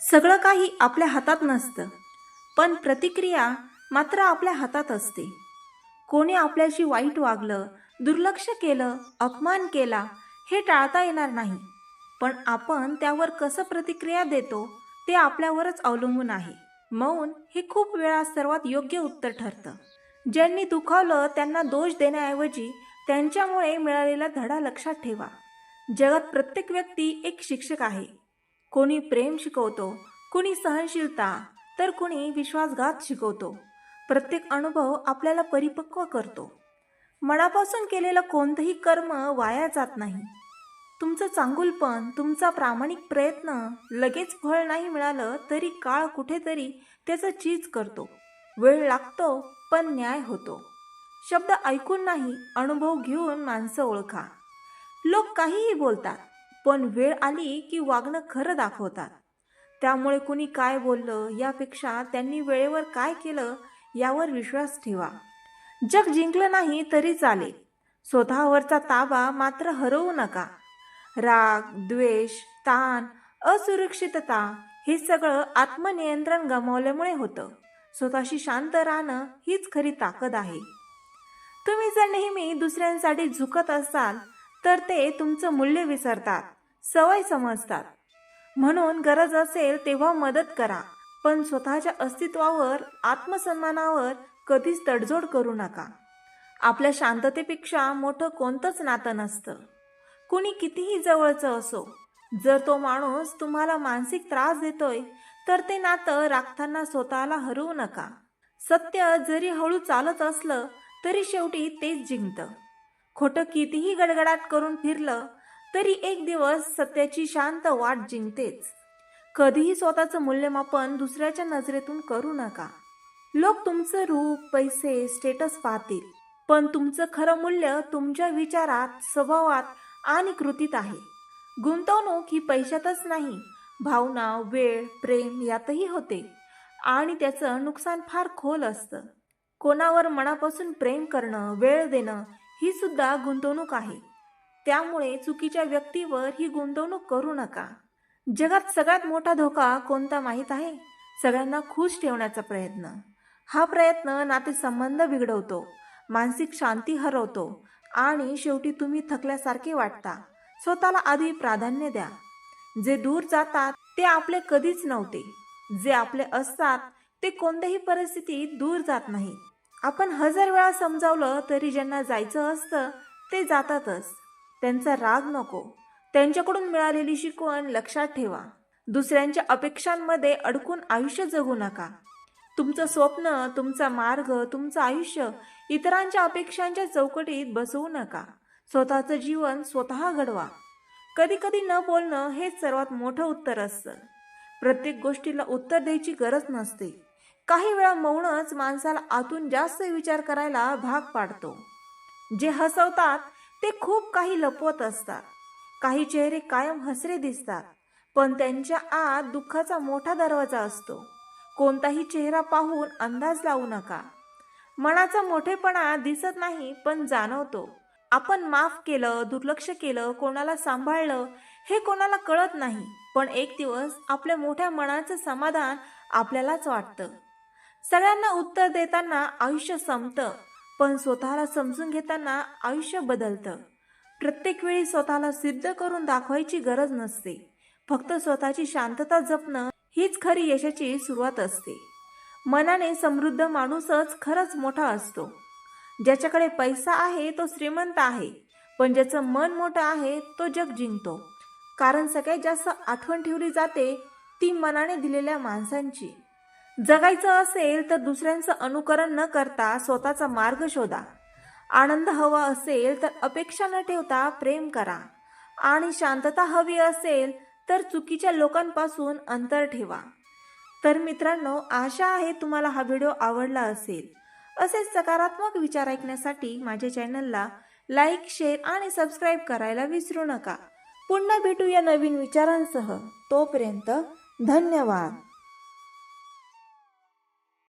सगळं काही आपल्या हातात नसतं पण प्रतिक्रिया मात्र आपल्या हातात असते. कोणी आपल्याशी वाईट वागलं दुर्लक्ष केलं अपमान केला हे टाळता येणार नाही. पण आपण त्यावर कसं प्रतिक्रिया देतो ते आपल्यावरच अवलंबून आहे. मौन हे खूप वेळा सर्वात योग्य उत्तर ठरतं. ज्यांनी दुखावलं त्यांना दोष देण्याऐवजी त्यांच्यामुळे मिळालेला धडा लक्षात ठेवा. जगात प्रत्येक व्यक्ती एक शिक्षक आहे. कोणी प्रेम शिकवतो कोणी सहनशीलता तर कोणी विश्वासघात शिकवतो. प्रत्येक अनुभव आपल्याला परिपक्व करतो. मनापासून केलेलं कोणतंही कर्म वाया जात नाही. तुमचं चांगुलपण तुमचा प्रामाणिक प्रयत्न लगेच फळ नाही मिळालं तरी काळ कुठेतरी त्याचं चीज करतो. वेळ लागतो पण न्याय होतो. शब्द ऐकून नाही अनुभव घेऊन माणसं ओळखा. लोक काहीही बोलतात पण वेळ आली की वागणं खरं दाखवतात. त्यामुळे कुणी काय बोललं यापेक्षा त्यांनी वेळेवर काय केलं यावर विश्वास ठेवा. जग जिंकलं नाही तरी चालेल. स्वतःवरचा ताबा मात्र हरवू नका. राग द्वेष ताण असुरक्षितता हे सगळं आत्मनियंत्रण गमावल्यामुळे होतं. स्वतःशी शांत राहणं हीच खरी ताकद आहे. तुम्ही जर नेहमी दुसऱ्यांसाठी झुकत असाल तर ते तुमचं मूल्य विसरतात सवय समजतात. म्हणून गरज असेल तेव्हा मदत करा पण स्वतःच्या अस्तित्वावर आत्मसन्मानावर कधीच तडजोड करू नका. आपल्या शांततेपेक्षा मोठं कोणतंच नातं नसतं. कुणी कितीही जवळचं असो जर तो माणूस तुम्हाला मानसिक त्रास देतोय तर ते नातं राखताना स्वतःला हरवू नका. सत्य जरी हळू चालत असलं तरी शेवटी तेच जिंकतं. खोटं कितीही गडगडाट करून फिरलं तरी एक दिवस सत्याची शांत वाट जिंकतेच. कधीही स्वतःचं मूल्यमापन दुसऱ्याच्या नजरेतून करू नका. लोक तुमचं रूप पैसे स्टेटस पाहतील पण तुमचं खरं मूल्य तुमच्या विचारात स्वभावात आणि कृतीत आहे. गुंतवणूक ही पैशातच नाही भावना वेळ प्रेम यातही होते आणि त्याचं नुकसान फार खोल असतं. कोणावर मनापासून प्रेम करणं वेळ देणं ही सुद्धा गुंतवणूक आहे. त्यामुळे चुकीच्या व्यक्तीवर ही गुंतवणूक करू नका. जगात सगळ्यात मोठा धोका कोणता माहीत आहे? सगळ्यांना खुश ठेवण्याचा प्रयत्न. हा प्रयत्न नातेसंबंध बिघडवतो मानसिक शांती हरवतो आणि शेवटी तुम्ही थकल्यासारखे वाटता. स्वतःला आधी प्राधान्य द्या. जे दूर जातात ते आपले कधीच नव्हते. जे आपले असतात ते कोणत्याही परिस्थितीत दूर जात नाही आपण हजार वेळा समजावलं तरी ज्यांना जायचं असतं ते जातातच. त्यांचा राग नको. त्यांच्याकडून मिळालेली शिकवण लक्षात ठेवा. दुसऱ्यांच्या अपेक्षांमध्ये अडकून आयुष्य जगू नका. तुमचं स्वप्न तुमचा मार्ग तुमचं आयुष्य इतरांच्या अपेक्षांच्या चौकटीत बसवू नका. स्वतःचं जीवन स्वतः घडवा. कधी कधी न बोलणं हेच सर्वात मोठं उत्तर असतं. प्रत्येक गोष्टीला उत्तर द्यायची गरज नसते. काही वेळा मौनच माणसाला आतून जास्त विचार करायला भाग पाडतो. जे हसवतात ते खूप काही लपवत असतात. काही चेहरे कायम हसरे दिसतात पण त्यांच्या आत दुःखाचा मोठा दरवाजा असतो. कोणताही चेहरा पाहून अंदाज लावू नका. मनाचा मोठेपणा दिसत नाही पण जाणवतो. आपण माफ केलं दुर्लक्ष केलं कोणाला सांभाळलं हे कोणाला कळत नाही पण एक दिवस आपल्या मोठ्या मनाचं समाधान आपल्यालाच वाटतं. सगळ्यांना उत्तर देताना आयुष्य संपतं पण स्वतःला समजून घेताना आयुष्य बदलतं. प्रत्येक वेळी स्वतःला सिद्ध करून दाखवायची गरज नसते. फक्त स्वतःची शांतता जपणं हीच खरी यशाची सुरुवात असते. मनाने समृद्ध माणूसच खरंच मोठा असतो. ज्याच्याकडे पैसा आहे तो श्रीमंत आहे पण ज्याचं मन मोठं आहे तो जग जिंकतो. कारण सगळ्यात जास्त आठवण ठेवली जाते ती मनाने दिलेल्या माणसांची. जगायचं असेल तर दुसऱ्यांचं अनुकरण न करता स्वतःचा मार्ग शोधा. आनंद हवा असेल तर अपेक्षा न ठेवता प्रेम करा. आणि शांतता हवी असेल तर चुकीच्या लोकांपासून अंतर ठेवा. तर मित्रांनो आशा आहे तुम्हाला हा व्हिडिओ आवडला असेल. असेच सकारात्मक विचार ऐकण्यासाठी माझ्या चॅनलला लाईक शेअर आणि सबस्क्राईब करायला विसरू नका. पुन्हा भेटूया नवीन विचारांसह. तोपर्यंत धन्यवाद.